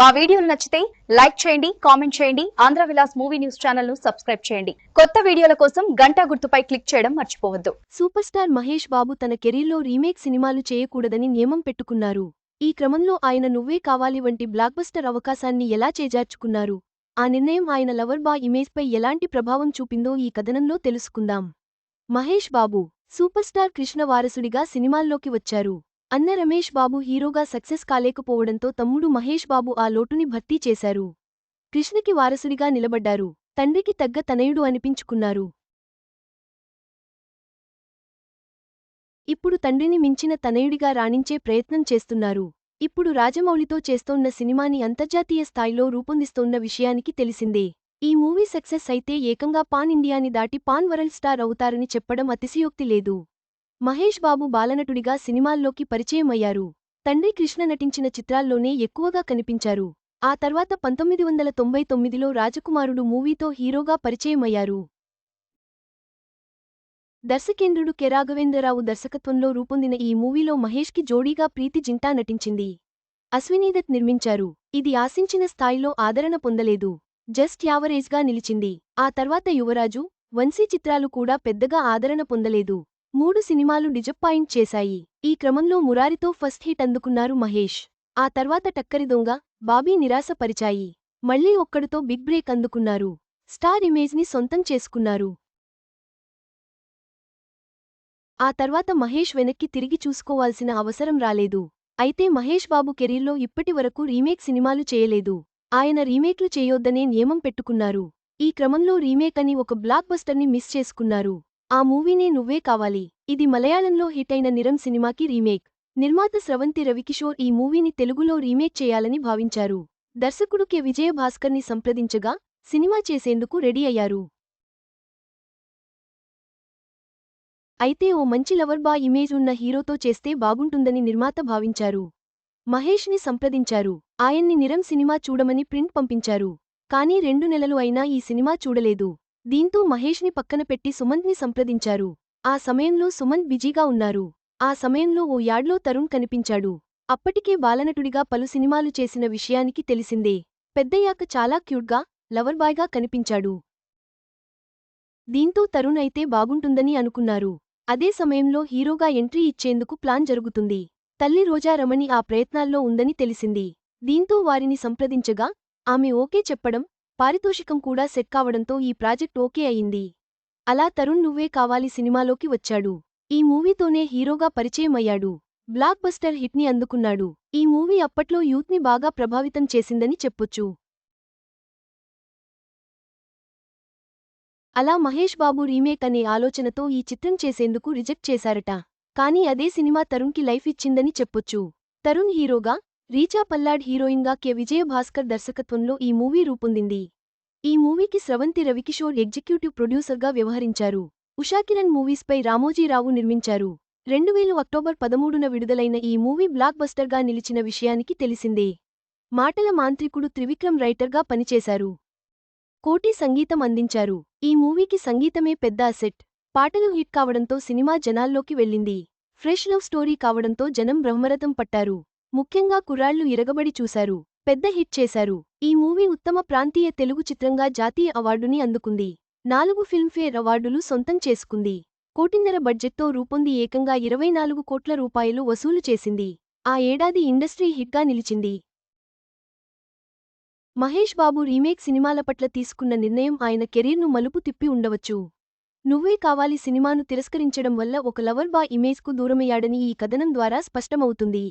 మా వీడియోలు నచ్చితే లైక్ చేయండి కామెంట్ చేయండి ఆంధ్ర విలాస్ మూవీ న్యూస్ ఛానల్ను సబ్స్క్రైబ్ చేయండి. కొత్త వీడియోల కోసం గంట గుర్తుపై క్లిక్ చేయడం మర్చిపోవద్దు. సూపర్ స్టార్ మహేష్ బాబు తన కెరీర్లో రీమేక్ సినిమాలు చేయకూడదని నియమం పెట్టుకున్నారు. ఈ క్రమంలో ఆయన నువ్వే కావాలి వంటి బ్లాక్బస్టర్ అవకాశాన్ని ఎలా చేజార్చుకున్నారు? ఆ నిర్ణయం ఆయన లవర్ బా ఇమేజ్పై ఎలాంటి ప్రభావం చూపిందో ఈ కథనంలో తెలుసుకుందాం. మహేష్ బాబు సూపర్ స్టార్ కృష్ణ వారసుడిగా సినిమాల్లోకి వచ్చారు. అన్న రమేష్ బాబు హీరోగా సక్సెస్ కాలేకపోవడంతో తమ్ముడు మహేష్ బాబు ఆ లోటుని భర్తీ చేశారు. కృష్ణకి వారసుడిగా నిలబడ్డారు. తండ్రికి తగ్గ తనయుడు అనిపించుకున్నారు. ఇప్పుడు తండ్రిని మించిన తనయుడిగా రాణించే ప్రయత్నం చేస్తున్నారు. ఇప్పుడు రాజమౌళితో చేస్తోన్న సినిమాని అంతర్జాతీయ స్థాయిలో రూపొందిస్తోన్న విషయానికి తెలిసిందే. ఈ మూవీ సక్సెస్ అయితే ఏకంగా పాన్ ఇండియాని దాటి పాన్ వరల్డ్ స్టార్ అవుతారని చెప్పడం అతిశయోక్తి లేదు. మహేష్ బాబు బాలనటుడిగా సినిమాల్లోకి పరిచయం అయ్యారు తండ్రి కృష్ణ నటించిన చిత్రాల్లోనే ఎక్కువగా కనిపించారు. ఆ తర్వాత పంతొమ్మిది వందల తొంభై తొమ్మిదిలో రాజకుమారుడు మూవీతో హీరోగా పరిచయమయ్యారు. దర్శకేంద్రుడు కె. రాఘవేంద్రరావు దర్శకత్వంలో రూపొందిన ఈ మూవీలో మహేష్కి జోడీగా ప్రీతి జింటా నటించింది. అశ్వినీదత్ నిర్మించారు. ఇది ఆశించిన స్థాయిలో ఆదరణ పొందలేదు. జస్ట్ యావరేజ్గా నిలిచింది. ఆ తర్వాత యువరాజు వంశీ చిత్రాలు కూడా పెద్దగా ఆదరణ పొందలేదు. మూడు సినిమాలు డిజప్పాయింట్ చేశాయి. ఈ క్రమంలో మురారితో ఫస్ట్ హిట్ అందుకున్నారు మహేష్. ఆ తర్వాత టక్కరి దొంగ బాబీ నిరాశపరిచాయి. మళ్ళీ ఒక్కడితో బిగ్ బ్రేక్ అందుకున్నారు. స్టార్ ఇమేజ్ని సొంతం చేసుకున్నారు. ఆ తర్వాత మహేష్ వెనక్కి తిరిగి చూసుకోవాల్సిన అవసరం రాలేదు. అయితే మహేష్ బాబు కెరీర్లో ఇప్పటి వరకు రీమేక్ సినిమాలు చేయలేదు. ఆయన రీమేక్లు చేయొద్దనే నియమం పెట్టుకున్నారు. ఈ క్రమంలో రీమేక్ అని ఒక బ్లాక్ బస్టర్ని మిస్ చేసుకున్నారు. ఆ మూవీనే నువ్వే కావాలి. ఇది మలయాళంలో హిట్ అయిన నిరం సినిమాకి రీమేక్. నిర్మాత స్రవంతి రవికిషోర్ ఈ మూవీని తెలుగులో రీమేక్ చేయాలని భావించారు. దర్శకుడు కె. విజయభాస్కర్ని సంప్రదించగా సినిమా చేసేందుకు రెడీ అయ్యారు. అయితే ఓ మంచి లవర్ బా ఇమేజ్ ఉన్న హీరోతో చేస్తే బాగుంటుందని నిర్మాత భావించారు. మహేష్ని సంప్రదించారు. ఆయన్ని నిరం సినిమా చూడమని ప్రింట్ పంపించారు. కానీ రెండు నెలలు అయినా ఈ సినిమా చూడలేదు. దీంతో మహేష్ని పక్కన పెట్టి సుమంత్ని సంప్రదించారు. ఆ సమయంలో సుమంత్ బిజీగా ఉన్నారు. ఆ సమయంలో ఓ యాడ్లో తరుణ్ కనిపించాడు. అప్పటికే బాలనటుడిగా పలు సినిమాలు చేసిన విషయానికి తెలిసిందే. పెద్దయ్యాక చాలా క్యూట్గా లవర్బాయ్గా కనిపించాడు. దీంతో తరుణ్ అయితే బాగుంటుందని అనుకున్నారు. అదే సమయంలో హీరోగా ఎంట్రీ ఇచ్చేందుకు ప్లాన్ జరుగుతుంది. తల్లి రోజా రమణి ఆ ప్రయత్నాల్లో ఉందని తెలిసింది. దీంతో వారిని సంప్రదించగా ఆమె ఓకే చెప్పడం పారితోషికం కూడా సెట్ కావడంతో ఈ ప్రాజెక్ట్ ఓకే అయింది. అలా తరుణ్ నువ్వే కావాలి సినిమాలోకి వచ్చాడు. ఈ మూవీతోనే హీరోగా పరిచయమయ్యాడు. బ్లాక్ బస్టర్ హిట్ని అందుకున్నాడు. ఈ మూవీ అప్పట్లో యూత్ని బాగా ప్రభావితం చేసిందని చెప్పొచ్చు. అలా మహేష్ బాబు రీమేక్ అనే ఆలోచనతో ఈ చిత్రం చేసేందుకు రిజెక్ట్ చేశారట. కానీ అదే సినిమా తరుణ్కి లైఫ్ ఇచ్చిందని చెప్పొచ్చు. తరుణ్ హీరోగా రీచా పల్లాడ్ హీరోయిన్గా కె. విజయభాస్కర్ దర్శకత్వంలో ఈ మూవీ రూపొందింది. ఈ మూవీకి స్రవంతి రవికిషోర్ ఎగ్జిక్యూటివ్ ప్రొడ్యూసర్గా వ్యవహరించారు. ఉషాకిరణ్ మూవీస్పై రామోజీరావు నిర్మించారు. రెండువేలు అక్టోబర్ పదమూడున విడుదలైన ఈ మూవీ బ్లాక్ బస్టర్గా నిలిచిన విషయానికి తెలిసిందే. మాటల మాంత్రికుడు త్రివిక్రమ్ రైటర్గా పనిచేశారు. కోటి సంగీతం అందించారు. ఈ మూవీకి సంగీతమే పెద్ద అసెట్. పాటలు హిట్ కావడంతో సినిమా జనాల్లోకి వెళ్ళింది. ఫ్రెష్ లవ్ స్టోరీ కావడంతో జనం బ్రహ్మరథం పట్టారు. ముఖ్యంగా కుర్రాళ్ళు ఇరగబడి చూశారు పెద్ద హిట్ చేశారు. ఈ మూవీ ఉత్తమ ప్రాంతీయ తెలుగు చిత్రంగా జాతీయ అవార్డుని అందుకుంది. నాలుగు ఫిల్మ్ఫేర్ అవార్డులు సొంతం చేసుకుంది. కోటిన్నర బడ్జెట్తో రూపొంది ఏకంగా ఇరవై నాలుగు కోట్ల రూపాయలు వసూలు చేసింది. ఆ ఏడాది ఇండస్ట్రీ హిట్గా నిలిచింది. మహేష్ బాబు రీమేక్ సినిమాల పట్ల తీసుకున్న నిర్ణయం ఆయన కెరీర్ను మలుపు తిప్పి ఉండవచ్చు. నువ్వే కావాలి సినిమాను తిరస్కరించడం వల్ల ఒక లవర్ బాయ్ ఇమేజ్కు దూరమయ్యాడని ఈ కథనం ద్వారా స్పష్టమవుతుంది.